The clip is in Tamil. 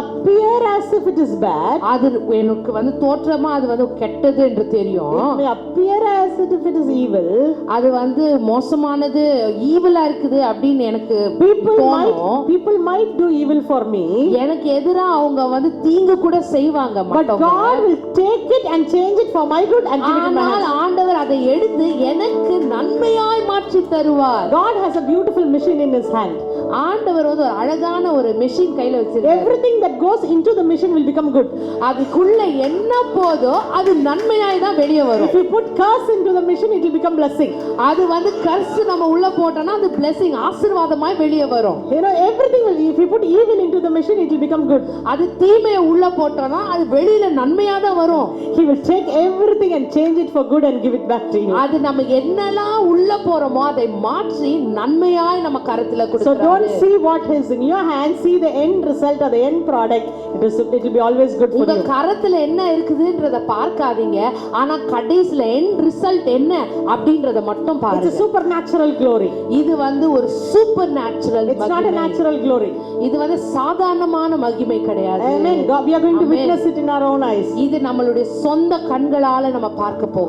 appear as if it is bad, அது எனக்கு வந்து தோற்றமா அது வந்து கெட்டது என்று தெரியும் may appear as if it is evil. அது வந்து மோசமானது ஈவலா இருக்குது அப்படின்னு எனக்கு People might, தோணும் people might do evil for me, எனக்கு எதிரா அவங்க வந்து தீங்கு கூட செய்வாங்க but மத்தவங்க. God will take it and change it for my good and give it in my ஆனால் hands. ஆண்டவர் அதை எடுத்து எனக்கு மாற்றி தருவார் God has a beautiful machine in his hand. ஆண்டவர் வந்து ஒரு அழகான ஒரு மெஷின் கையில வச்சிருக்காரு Everything that goes into the machine will become good. அதுக்குள்ள என்ன போதோ அது நன்மையாய் தான் வெளியே வரும் If you put curse into the machine, it will become blessing. அது வந்து கர்ஸ் நம்ம உள்ள போட்டோம்னா அது blessing ஆசீர்வாதமாய் வெளியே வரும் You know, everything will, if you put evil into the machine, it will become good. அது தீமையை உள்ள போட்டோம்னா அது வெளியில நன்மையா தான் வரும் He will take everything and change it for good and give it back to you. அது நம்ம என்னெல்லாம் உள்ள போறோமோ அதை மாற்றி நன்மையாய் நம்ம கரத்துல So கொடுக்குறாரு don't see what is in your hand, see the end result or the end product. It, is, it will be always good for உங்க you. கரத்துல என்ன இருக்குதுன்றத பார்க்காதீங்க ஆனா கடைசில எண்ட் ரிசல்ட் என்ன அப்படின்றத மட்டும் It's a பாருங்க supernatural glory. இது வந்து ஒரு super natural It's not a natural glory. இது வந்து சாதாரணமான மகிமை கிடையாது Amen. God, we are going to witness it in our own eyes. இது நம்மளுடைய சொந்த கண்களால நம்ம பார்க்க போறோம்